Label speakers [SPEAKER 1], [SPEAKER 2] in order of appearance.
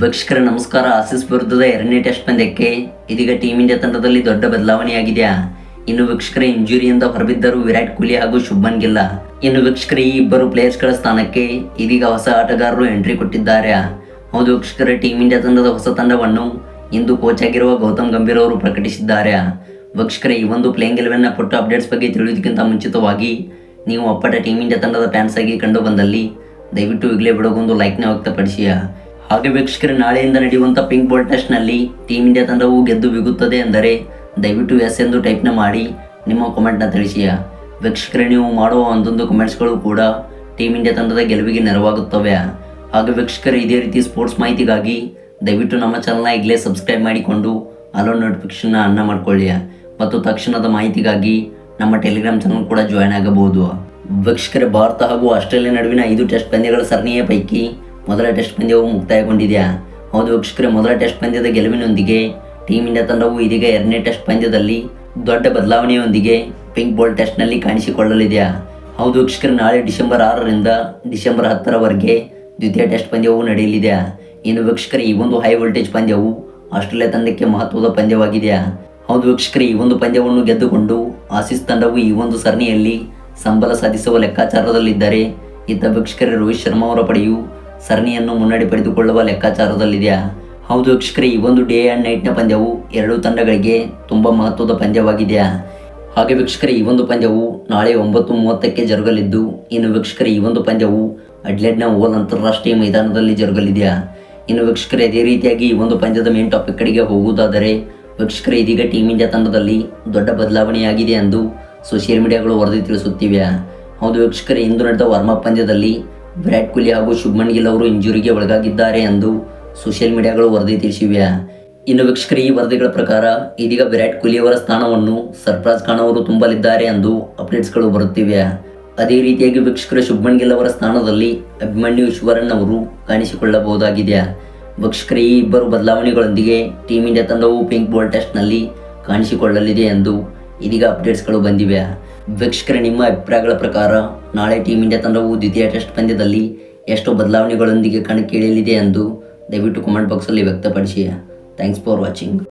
[SPEAKER 1] ವೀಕ್ಷಕರ, ನಮಸ್ಕಾರ. ಆಸೀಸ್ ವಿರುದ್ಧದ ಎರಡನೇ ಟೆಸ್ಟ್ ಪಂದ್ಯಕ್ಕೆ ಇದೀಗ ಟೀಮ್ ಇಂಡಿಯಾ ತಂಡದಲ್ಲಿ ದೊಡ್ಡ ಬದಲಾವಣೆಯಾಗಿದೆಯಾ ಇನ್ನು ವೀಕ್ಷಕರ ಇಂಜುರಿಯಿಂದ ಹೊರಬಿದ್ದರು ವಿರಾಟ್ ಕೊಹ್ಲಿ ಹಾಗೂ ಶುಭನ್ ಗಿಲ್ಲ ಇನ್ನು ವೀಕ್ಷಕರ, ಈ ಇಬ್ಬರು ಪ್ಲೇಯರ್ಸ್ಗಳ ಸ್ಥಾನಕ್ಕೆ ಇದೀಗ ಹೊಸ ಆಟಗಾರರು ಎಂಟ್ರಿ ಕೊಟ್ಟಿದ್ದಾರೆ. ಹೌದು ವೀಕ್ಷಕರ ಟೀಮ್ ಇಂಡಿಯಾ ತಂಡದ ಹೊಸ ತಂಡವನ್ನು ಇಂದು ಕೋಚ್ ಆಗಿರುವ ಗೌತಮ್ ಗಂಭೀರ್ ಅವರು ಪ್ರಕಟಿಸಿದ್ದಾರೆ. ವೀಕ್ಷಕರ, ಈ ಒಂದು ಪ್ಲೇಯಿಂಗ್ ಎಲೆವೆನ್ನ ಪುಟ್ಟ ಅಪ್ಡೇಟ್ಸ್ ಬಗ್ಗೆ ತಿಳಿಯೋದಕ್ಕಿಂತ ಮುಂಚಿತವಾಗಿ ನೀವು ಅಪ್ಪಟ ಟೀಮ್ ಇಂಡಿಯಾ ತಂಡದ ಫ್ಯಾನ್ಸ್ ಆಗಿ ಕಂಡು ಬಂದಲ್ಲಿ ದಯವಿಟ್ಟು ಈಗಲೇ ಬಿಡೋಗೊಂದು ಲೈಕ್ನ ವ್ಯಕ್ತಪಡಿಸಿ. ಹಾಗೆ ವೀಕ್ಷಕರು, ನಾಳೆಯಿಂದ ನಡೆಯುವಂಥ ಪಿಂಕ್ ಬಾಲ್ ಟೆಸ್ಟ್ನಲ್ಲಿ ಟೀಮ್ ಇಂಡಿಯಾ ತಂಡವು ಗೆದ್ದು ಬಿಗುತ್ತದೆ ಎಂದರೆ ದಯವಿಟ್ಟು ಎಸ್ ಎಂದು ಟೈಪ್ನ ಮಾಡಿ, ನಿಮ್ಮ ಕಮೆಂಟ್ನ ತಿಳಿಸಿಯ ವೀಕ್ಷಕರೇ, ನೀವು ಮಾಡುವ ಒಂದೊಂದು ಕಮೆಂಟ್ಸ್ಗಳು ಕೂಡ ಟೀಮ್ ಇಂಡಿಯಾ ತಂಡದ ಗೆಲುವಿಗೆ ನೆರವಾಗುತ್ತವೆ. ಹಾಗೆ ವೀಕ್ಷಕರು, ಇದೇ ರೀತಿ ಸ್ಪೋರ್ಟ್ಸ್ ಮಾಹಿತಿಗಾಗಿ ದಯವಿಟ್ಟು ನಮ್ಮ ಚಾನಲ್ನ ಈಗಲೇ ಸಬ್ಸ್ಕ್ರೈಬ್ ಮಾಡಿಕೊಂಡು ಅಲೋ ನೋಟಿಫಿಕೇಷನ್ನ ಅನ್ನ ಮಾಡ್ಕೊಳ್ಳಿ. ಮತ್ತು ತಕ್ಷಣದ ಮಾಹಿತಿಗಾಗಿ ನಮ್ಮ ಟೆಲಿಗ್ರಾಮ್ ಚಾನಲ್ ಕೂಡ ಜಾಯ್ನ್ ಆಗಬಹುದು. ವೀಕ್ಷಕರ, ಭಾರತ ಹಾಗೂ ಆಸ್ಟ್ರೇಲಿಯಾ ನಡುವಿನ ಐದು ಟೆಸ್ಟ್ ಪಂದ್ಯಗಳ ಸರಣಿಯ ಪೈಕಿ ಮೊದಲ ಟೆಸ್ಟ್ ಪಂದ್ಯವು ಮುಕ್ತಾಯಗೊಂಡಿದೆಯಾ? ಹೌದು ವೀಕ್ಷಕರೇ, ಮೊದಲ ಟೆಸ್ಟ್ ಪಂದ್ಯದ ಗೆಲುವಿನೊಂದಿಗೆ ಟೀಮ್ ಇಂಡಿಯಾ ತಂಡವು ಇದೀಗ ಎರಡನೇ ಟೆಸ್ಟ್ ಪಂದ್ಯದಲ್ಲಿ ದೊಡ್ಡ ಬದಲಾವಣೆಯೊಂದಿಗೆ ಪಿಂಕ್ ಬಾಲ್ ಟೆಸ್ಟ್ನಲ್ಲಿ ಕಾಣಿಸಿಕೊಳ್ಳಲಿದೆಯಾ? ಹೌದು ವೀಕ್ಷಕರು, ನಾಳೆ ಡಿಸೆಂಬರ್ ಆರರಿಂದ ಡಿಸೆಂಬರ್ ಹತ್ತರವರೆಗೆ ದ್ವಿತೀಯ ಟೆಸ್ಟ್ ಪಂದ್ಯವು ನಡೆಯಲಿದೆ ಇನ್ನು ವೀಕ್ಷಕರ, ಈ ಒಂದು ಹೈ ವೋಲ್ಟೇಜ್ ಪಂದ್ಯವು ಆಸ್ಟ್ರೇಲಿಯಾ ತಂಡಕ್ಕೆ ಮಹತ್ವದ ಪಂದ್ಯವಾಗಿದೆಯಾ? ಹೌದು ವೀಕ್ಷಕರೇ, ಈ ಒಂದು ಪಂದ್ಯವನ್ನು ಗೆದ್ದುಕೊಂಡು ಆಸೀಸ್ ತಂಡವು ಈ ಒಂದು ಸರಣಿಯಲ್ಲಿ ಸಂಬಳ ಸಾಧಿಸುವ ಲೆಕ್ಕಾಚಾರದಲ್ಲಿದ್ದಾರೆ ಇತ್ತ ವೀಕ್ಷಕರೇ ರೋಹಿತ್ ಶರ್ಮಾ ಅವರ ಪಡೆಯು ಸರಣಿಯನ್ನು ಮುನ್ನಡೆ ಪಡೆದುಕೊಳ್ಳುವ ಲೆಕ್ಕಾಚಾರದಲ್ಲಿದೆಯಾ? ಹೌದು ವೀಕ್ಷಕರೇ ಈ ಒಂದು ಡೇ ಆ್ಯಂಡ್ ನೈಟ್ನ ಪಂದ್ಯವು ಎರಡೂ ತಂಡಗಳಿಗೆ ತುಂಬ ಮಹತ್ವದ ಪಂದ್ಯವಾಗಿದೆಯಾ? ಹಾಗೆ ವೀಕ್ಷಕರೇ, ಈ ಒಂದು ಪಂದ್ಯವು ನಾಳೆ ಒಂಬತ್ತು ಮೂವತ್ತಕ್ಕೆ ಜರುಗಲಿದ್ದು, ಇನ್ನು ವೀಕ್ಷಕರೇ, ಈ ಒಂದು ಪಂದ್ಯವು ಅಡ್ಲೆಡ್ನ ಓಲ್ ಅಂತಾರಾಷ್ಟ್ರೀಯ ಮೈದಾನದಲ್ಲಿ ಜರುಗಲಿದೆಯಾ? ಇನ್ನು ವೀಕ್ಷಕರೇ, ಅದೇ ರೀತಿಯಾಗಿ ಈ ಒಂದು ಪಂದ್ಯದ ಮೇನ್ ಟಾಪಿಕ್ ಕಡೆಗೆ ಹೋಗುವುದಾದರೆ, ವೀಕ್ಷಕರೇ, ಇದೀಗ ಟೀಮ್ ಇಂಡಿಯಾ ತಂಡದಲ್ಲಿ ದೊಡ್ಡ ಬದಲಾವಣೆಯಾಗಿದೆ ಎಂದು ಸೋಷಿಯಲ್ ಮೀಡಿಯಾಗಳು ವರದಿ ತಿಳಿಸುತ್ತಿವೆ ಹೌದು ವೀಕ್ಷಕರೇ, ಇಂದು ನಡೆದ ವಾರ್ಮಪ್ ಪಂದ್ಯದಲ್ಲಿ ವಿರಾಟ್ ಕೊಹ್ಲಿ ಹಾಗೂ ಶುಭ್ಮನ್ ಗಿಲ್ ಅವರು ಇಂಜುರಿಗೆ ಒಳಗಾಗಿದ್ದಾರೆ ಎಂದು ಸೋಷಿಯಲ್ ಮೀಡಿಯಾಗಳು ವರದಿ ತಿಳಿಸಿವೆ. ಇನ್ನು ವೀಕ್ಷಕರ, ಈ ವರದಿಗಳ ಪ್ರಕಾರ ಇದೀಗ ವಿರಾಟ್ ಕೊಹ್ಲಿ ಅವರ ಸ್ಥಾನವನ್ನು ಸರ್ಫರಾಜ್ ಖಾನ್ ಅವರು ತುಂಬಲಿದ್ದಾರೆ ಎಂದು ಅಪ್ಡೇಟ್ಸ್ಗಳು ಬರುತ್ತಿವೆ. ಅದೇ ರೀತಿಯಾಗಿ ವೀಕ್ಷಕರ, ಶುಭ್ಮನ್ ಗಿಲ್ ಅವರ ಸ್ಥಾನದಲ್ಲಿ ಅಭಿಮನ್ಯು ಈಶ್ವರನ್ ಅವರು ಕಾಣಿಸಿಕೊಳ್ಳಬಹುದಾಗಿದೆ. ವೀಕ್ಷಕರ, ಈ ಇಬ್ಬರು ಬದಲಾವಣೆಗಳೊಂದಿಗೆ ಟೀಮ್ ಇಂಡಿಯಾ ತಂಡವು ಪಿಂಕ್ ಬಾಲ್ ಟೆಸ್ಟ್ನಲ್ಲಿ ಕಾಣಿಸಿಕೊಳ್ಳಲಿದೆ ಎಂದು ಇದೀಗ ಅಪ್ಡೇಟ್ಸ್ಗಳು ಬಂದಿವೆ. ವೀಕ್ಷಕರ, ನಿಮ್ಮ ಅಭಿಪ್ರಾಯಗಳ ಪ್ರಕಾರ ನಾಳೆ ಟೀಮ್ ಇಂಡಿಯಾ ತಂಡವು ದ್ವಿತೀಯ ಟೆಸ್ಟ್ ಪಂದ್ಯದಲ್ಲಿ ಎಷ್ಟು ಬದಲಾವಣೆಗಳೊಂದಿಗೆ ಕಣಕ್ಕಿಳಿಯಲಿದೆ ಎಂದು ದಯವಿಟ್ಟು ಕಮೆಂಟ್ ಬಾಕ್ಸಲ್ಲಿ ವ್ಯಕ್ತಪಡಿಸಿ. Thanks for watching